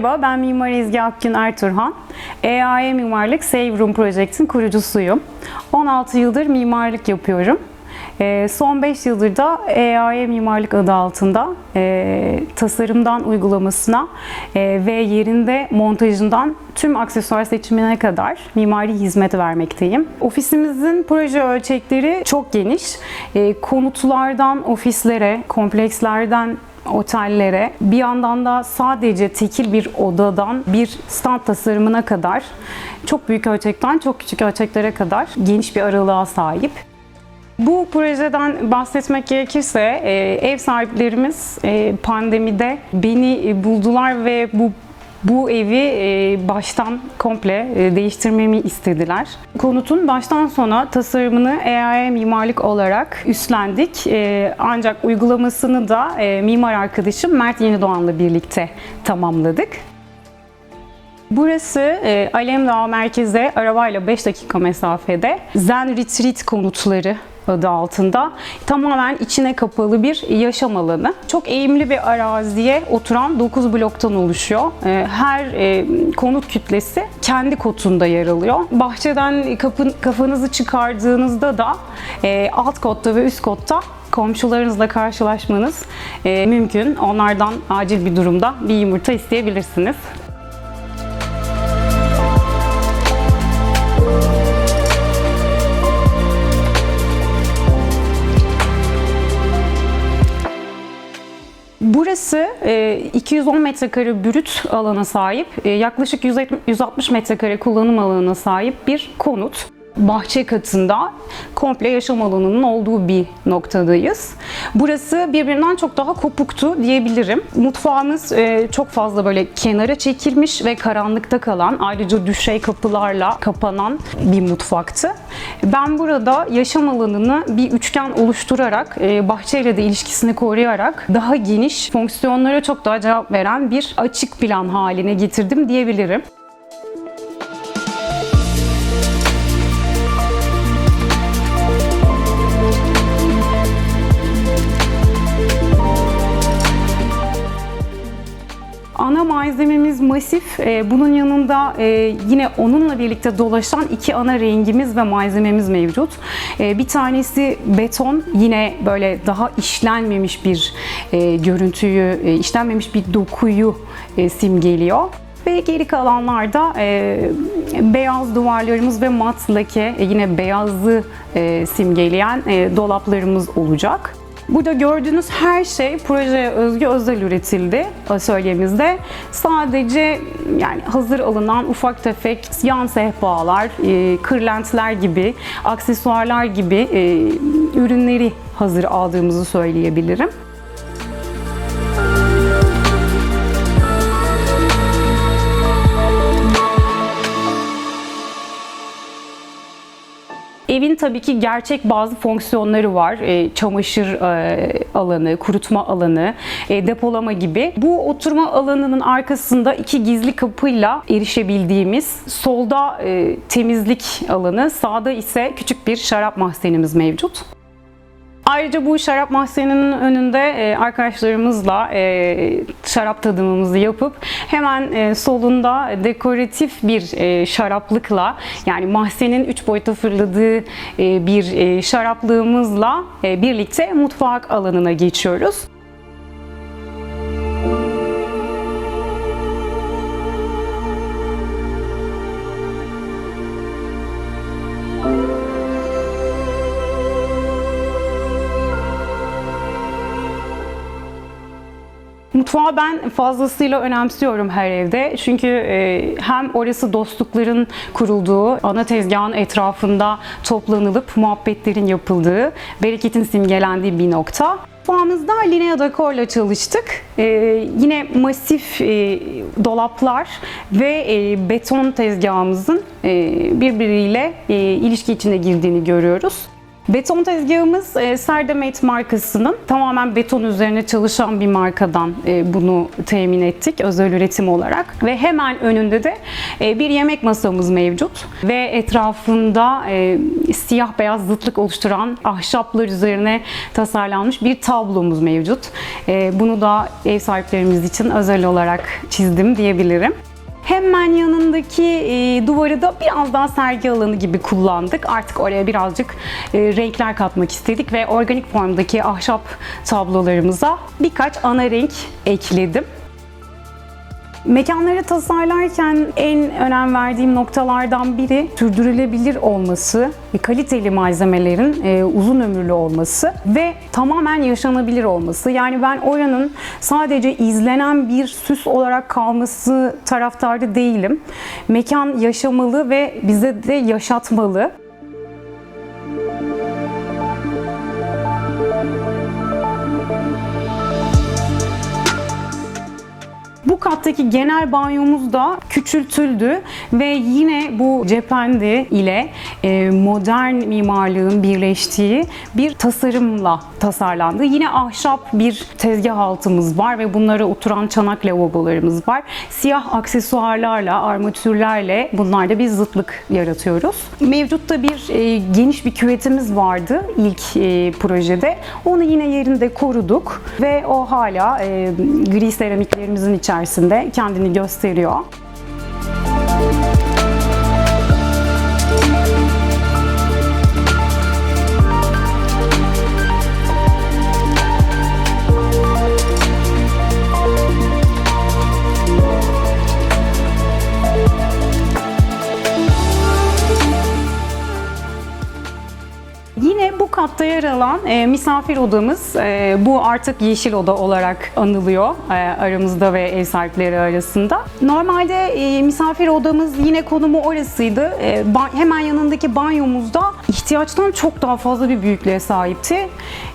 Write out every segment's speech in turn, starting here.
Merhaba, ben Mimar Ezgi Akgün Erturhan. EAE Mimarlık Save Room Project'in kurucusuyum. 16 yıldır mimarlık yapıyorum. Ee, Son 5 yıldır da EAE Mimarlık adı altında e, tasarımdan uygulamasına e, ve yerinde montajından tüm aksesuar seçimine kadar mimari hizmet vermekteyim. Ofisimizin proje ölçekleri çok geniş. E, Konutlardan ofislere, komplekslerden otellere bir yandan da sadece tekil bir odadan bir stand tasarımına kadar çok büyük ölçekten çok küçük ölçeklere kadar geniş bir aralığa sahip. Bu projeden bahsetmek gerekirse e, ev sahiplerimiz e, pandemide beni buldular ve bu bu evi e, baştan komple e, değiştirmemi istediler. Konutun baştan sona tasarımını EAE mimarlık olarak üstlendik. E, Ancak uygulamasını da mimar arkadaşım Mert Yenidoğan'la birlikte tamamladık. Burası e, Alemdağ merkeze arabayla 5 dakika mesafede Zen Retreat konutları adı altında tamamen içine kapalı bir yaşam alanı. Çok eğimli bir araziye oturan 9 bloktan oluşuyor. E, Her e, konut kütlesi kendi kotunda yer alıyor. Bahçeden kapın, kafanızı çıkardığınızda da e, alt kotta ve üst kotta komşularınızla karşılaşmanız e, mümkün. Onlardan acil bir durumda bir yumurta isteyebilirsiniz. Burası e, 210 metrekare brüt alana sahip, e, yaklaşık 170 160 metrekare kullanım alanına sahip bir konut. Bahçe katında komple yaşam alanının olduğu bir noktadayız. Burası birbirinden çok daha kopuktu diyebilirim. Mutfağımız e, çok fazla böyle kenara çekilmiş ve karanlıkta kalan, ayrıca düşey kapılarla kapanan bir mutfaktı. Ben burada yaşam alanını bir üçgen oluşturarak, e, bahçeyle de ilişkisini koruyarak daha geniş fonksiyonlara çok daha cevap veren bir açık plan haline getirdim diyebilirim. Masif. Ee, Bunun yanında e, yine onunla birlikte dolaşan iki ana rengimiz ve malzememiz mevcut. Ee, Bir tanesi beton. Yine böyle daha işlenmemiş bir e, görüntüyü, e, işlenmemiş bir dokuyu simgeliyor. Ve geri kalanlarda e, beyaz duvarlarımız ve mat lake, yine beyazı e, simgeleyen e, dolaplarımız olacak. Burada gördüğünüz her şey projeye özgü özel üretildi atölyemizde. Sadece yani hazır alınan ufak tefek yan sehpalar, e, kırlentler gibi, aksesuarlar gibi e, ürünleri hazır aldığımızı söyleyebilirim. Evin tabii ki gerçek bazı fonksiyonları var. E, çamaşır e, alanı, kurutma alanı, e, depolama gibi. Bu oturma alanının arkasında iki gizli kapıyla erişebildiğimiz solda e, temizlik alanı, sağda ise küçük bir şarap mahzenimiz mevcut. Ayrıca bu şarap mahzeninin önünde e, arkadaşlarımızla e, şarap tadımımızı yapıp hemen e, solunda dekoratif bir şaraplıkla yani mahzenin üç boyuta fırladığı bir şaraplığımızla birlikte mutfak alanına geçiyoruz. Mutfağı ben fazlasıyla önemsiyorum her evde. Çünkü e, hem orası dostlukların kurulduğu, ana tezgahın etrafında toplanılıp muhabbetlerin yapıldığı, bereketin simgelendiği bir nokta. Mutfağımızda linea dekorla çalıştık. E, yine masif e, dolaplar ve e, beton tezgahımızın e, birbiriyle e, ilişki içine girdiğini görüyoruz. Beton tezgahımız e, Serdemet markasının tamamen beton üzerine çalışan bir markadan e, bunu temin ettik özel üretim olarak ve hemen önünde de e, bir yemek masamız mevcut ve etrafında e, siyah beyaz zıtlık oluşturan ahşaplar üzerine tasarlanmış bir tablomuz mevcut. E, bunu da ev sahiplerimiz için özel olarak çizdim diyebilirim. Hemen yanındaki e, duvarı da biraz daha sergi alanı gibi kullandık. Artık oraya birazcık e, renkler katmak istedik ve organik formdaki ahşap tablolarımıza birkaç ana renk ekledim. Mekanları tasarlarken en önem verdiğim noktalardan biri sürdürülebilir olması, kaliteli malzemelerin e, uzun ömürlü olması ve tamamen yaşanabilir olması. Yani ben oranın sadece izlenen bir süs olarak kalması taraftarı değilim. Mekan yaşamalı ve bize de yaşatmalı. Kattaki genel banyomuz da küçültüldü ve yine bu cephendi ile e, modern mimarlığın birleştiği bir tasarımla tasarlandı. Yine ahşap bir tezgah altımız var ve bunlara oturan çanak lavabolarımız var. Siyah aksesuarlarla, armatürlerle bunlarda bir zıtlık yaratıyoruz. Mevcutta bir e, geniş bir küvetimiz vardı ilk e, projede. Onu yine yerinde koruduk ve o hala e, gri seramiklerimizin içerisinde kendini gösteriyor. Katta yer alan e, misafir odamız, e, bu artık yeşil oda olarak anılıyor e, aramızda ve ev sahipleri arasında. Normalde e, misafir odamız yine konumu orasıydı. E, hemen yanındaki banyomuzda ihtiyaçtan çok daha fazla bir büyüklüğe sahipti.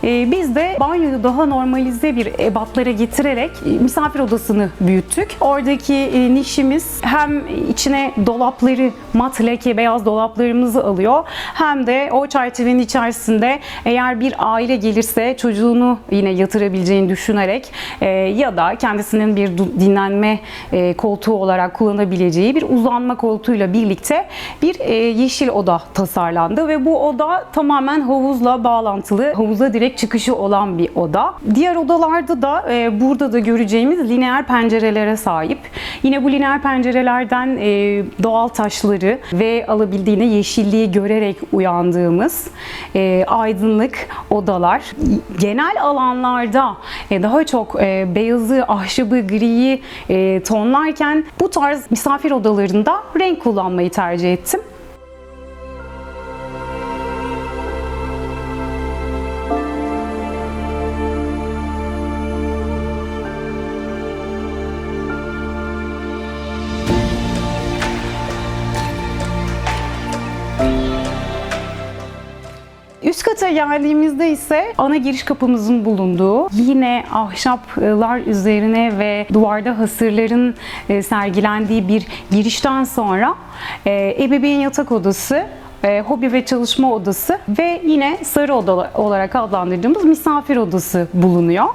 E, biz de banyoyu daha normalize bir ebatlara getirerek e, misafir odasını büyüttük. Oradaki e, nişimiz hem içine dolapları, mat leke beyaz dolaplarımızı alıyor hem de o çerçevenin içerisinde eğer bir aile gelirse çocuğunu yine yatırabileceğini düşünerek e, ya da kendisinin bir dinlenme e, koltuğu olarak kullanabileceği bir uzanma koltuğuyla birlikte bir e, yeşil oda tasarlandı ve bu oda tamamen havuzla bağlantılı, havuza direkt çıkışı olan bir oda. Diğer odalarda da e, burada da göreceğimiz lineer pencerelere sahip. Yine bu lineer pencerelerden e, doğal taşları ve alabildiğine yeşilliği görerek uyandığımız e, aydınlık odalar. Genel alanlarda e, daha çok e, beyazı, ahşabı, griyi e, tonlarken bu tarz misafir odalarında renk kullanmayı tercih ettim. Kata geldiğimizde ise ana giriş kapımızın bulunduğu yine ahşaplar üzerine ve duvarda hasırların e, sergilendiği bir girişten sonra e, ebeveyn yatak odası e, hobi ve çalışma odası ve yine sarı oda olarak adlandırdığımız misafir odası bulunuyor.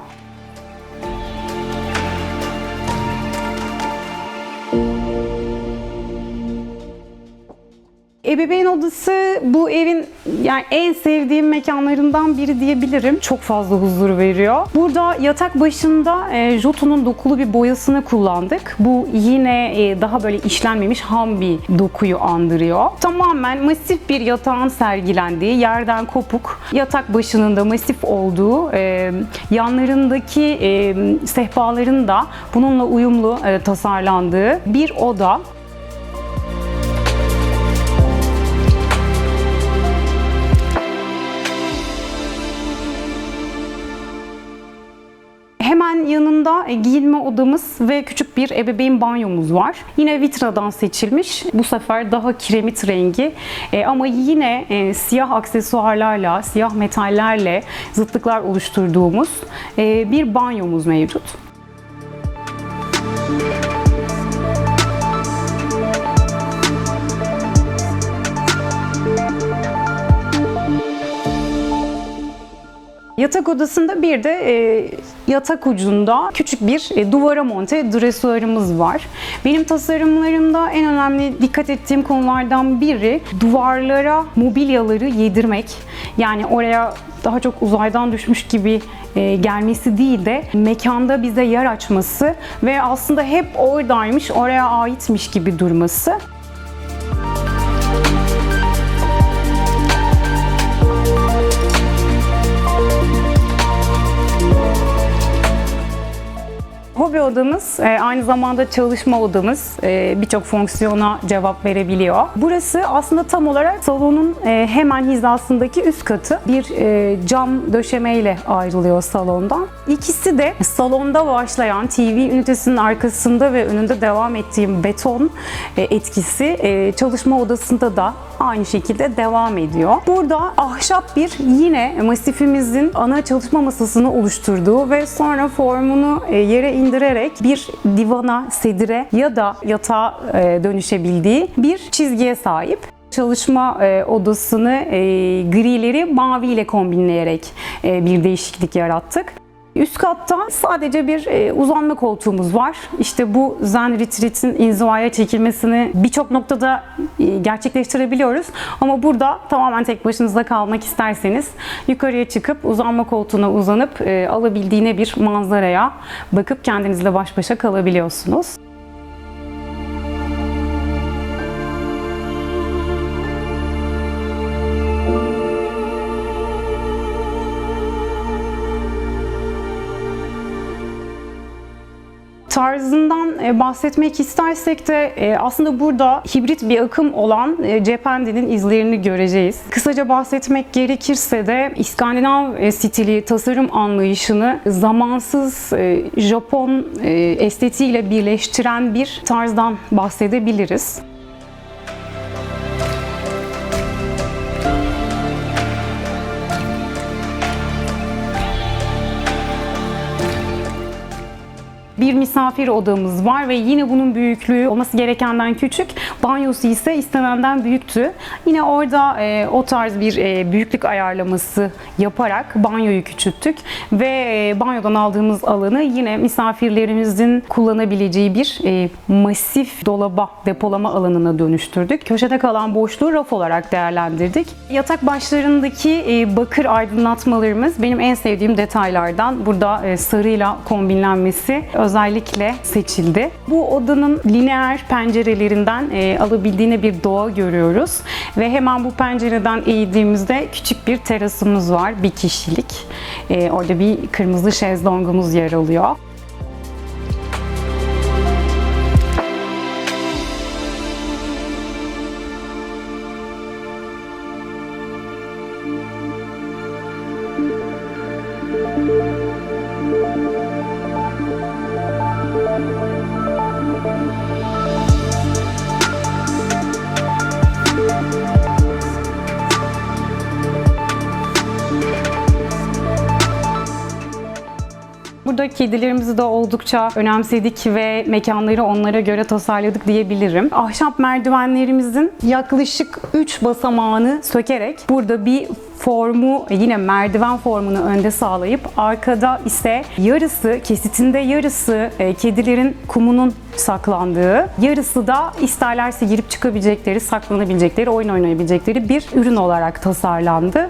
Ebeveyn odası bu evin yani en sevdiğim mekanlarından biri diyebilirim. Çok fazla huzur veriyor. Burada yatak başında e, Joto'nun dokulu bir boyasını kullandık. Bu yine e, daha böyle işlenmemiş ham bir dokuyu andırıyor. Tamamen masif bir yatağın sergilendiği, yerden kopuk, yatak başının da masif olduğu, e, yanlarındaki e, sehpaların da bununla uyumlu e, tasarlandığı bir oda. Hemen yanında e, giyinme odamız ve küçük bir ebeveyn banyomuz var. Yine vitradan seçilmiş. Bu sefer daha kiremit rengi E, ama yine e, siyah aksesuarlarla, siyah metallerle zıtlıklar oluşturduğumuz bir banyomuz mevcut. Yatak odasında bir de e, yatak ucunda küçük bir e, duvara monte dresuarımız var. Benim tasarımlarımda en önemli dikkat ettiğim konulardan biri duvarlara mobilyaları yedirmek. Yani oraya daha çok uzaydan düşmüş gibi e, gelmesi değil de mekanda bize yer açması ve aslında hep oradaymış, oraya aitmiş gibi durması. Hobi odamız e, aynı zamanda çalışma odamız e, birçok fonksiyona cevap verebiliyor. Burası aslında tam olarak salonun e, hemen hizasındaki üst katı. Bir cam döşemeyle ayrılıyor salondan. İkisi de salonda başlayan TV ünitesinin arkasında ve önünde devam ettiğim beton etkisi çalışma odasında da aynı şekilde devam ediyor. Burada ahşap bir yine masifimizin ana çalışma masasını oluşturduğu ve sonra formunu yere indirerek bir divana, sedire ya da yatağa e, dönüşebildiği bir çizgiye sahip çalışma e, odasını e, grileri maviyle kombinleyerek e, bir değişiklik yarattık. Üst katta sadece bir e, uzanma koltuğumuz var. İşte bu Zen Retreat'in inzivaya çekilmesini birçok noktada e, gerçekleştirebiliyoruz. Ama burada tamamen tek başınıza kalmak isterseniz yukarıya çıkıp uzanma koltuğuna uzanıp e, alabildiğine bir manzaraya bakıp kendinizle baş başa kalabiliyorsunuz. Tarzından e, bahsetmek istersek de e, aslında burada hibrit bir akım olan e, Cephendi'nin izlerini göreceğiz. Kısaca bahsetmek gerekirse de İskandinav stili tasarım anlayışını zamansız Japon estetiğiyle birleştiren bir tarzdan bahsedebiliriz. Bir misafir odamız var ve yine bunun büyüklüğü olması gerekenden küçük. Banyosu ise istenenden büyüktü. Yine orada e, o tarz bir e, büyüklük ayarlaması yaparak banyoyu küçülttük ve e, banyodan aldığımız alanı yine misafirlerimizin kullanabileceği bir e, masif dolaba depolama alanına dönüştürdük. Köşede kalan boşluğu raf olarak değerlendirdik. Yatak başlarındaki e, bakır aydınlatmalarımız benim en sevdiğim detaylardan. Burada e, sarıyla kombinlenmesi özellikle seçildi. Bu odanın lineer pencerelerinden e, alabildiğine bir doğa görüyoruz ve hemen bu pencereden eğildiğimizde küçük bir terasımız var, bir kişilik. E, orada bir kırmızı şezlongumuz yer alıyor. Burada kedilerimizi de oldukça önemsedik ve mekanları onlara göre tasarladık diyebilirim. Ahşap merdivenlerimizin yaklaşık 3 basamağını sökerek burada bir formu yine merdiven formunu önde sağlayıp arkada ise yarısı kesitinde yarısı e, kedilerin kumunun saklandığı yarısı da isterlerse girip çıkabilecekleri, saklanabilecekleri, oyun oynayabilecekleri bir ürün olarak tasarlandı.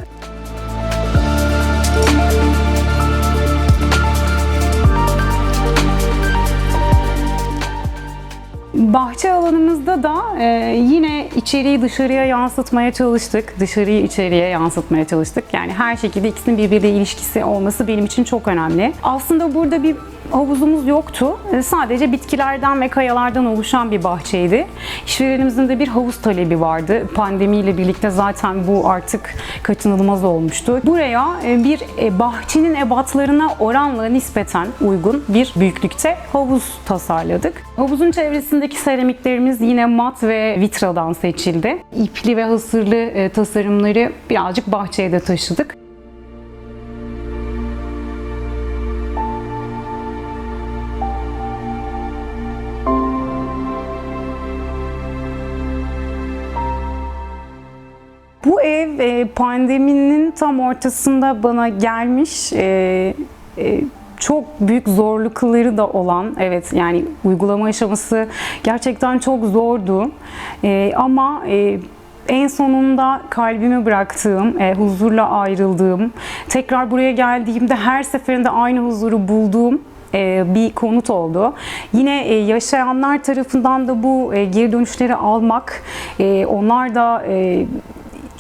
Bahçe alanımızda da e, yine içeriği dışarıya yansıtmaya çalıştık. Dışarıyı içeriye yansıtmaya çalıştık. Yani her şekilde ikisinin birbiriyle ilişkisi olması benim için çok önemli. Aslında burada bir havuzumuz yoktu. E, sadece bitkilerden ve kayalardan oluşan bir bahçeydi. İşverenimizin de bir havuz talebi vardı. Pandemiyle birlikte zaten bu artık kaçınılmaz olmuştu. Buraya e, bir e, bahçenin ebatlarına oranla nispeten uygun bir büyüklükte havuz tasarladık. Havuzun çevresindeki seramiklerimiz yine mat ve vitradan seçildi. İpli ve hasırlı tasarımları birazcık bahçeye de taşıdık. Pandeminin tam ortasında bana gelmiş. E, e, çok büyük zorlukları da olan, evet yani uygulama aşaması gerçekten çok zordu. E, ama e, en sonunda kalbimi bıraktığım, e, huzurla ayrıldığım, tekrar buraya geldiğimde her seferinde aynı huzuru bulduğum e, bir konut oldu. Yine e, yaşayanlar tarafından da bu e, geri dönüşleri almak, onlar da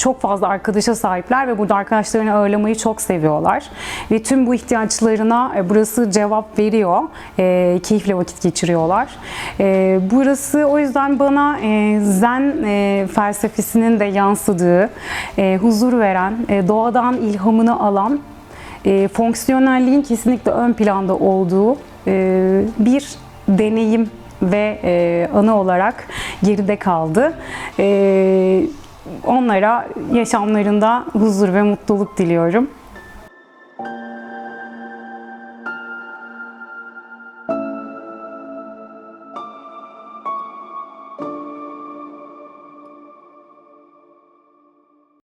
çok fazla arkadaşa sahipler ve burada arkadaşlarını ağırlamayı çok seviyorlar. Ve tüm bu ihtiyaçlarına e, burası cevap veriyor. E, keyifle vakit geçiriyorlar. E, burası o yüzden bana e, zen e, felsefesinin de yansıdığı, e, huzur veren, e, doğadan ilhamını alan e, fonksiyonelliğin kesinlikle ön planda olduğu e, bir deneyim ve e, anı olarak geride kaldı. E, onlara yaşamlarında huzur ve mutluluk diliyorum.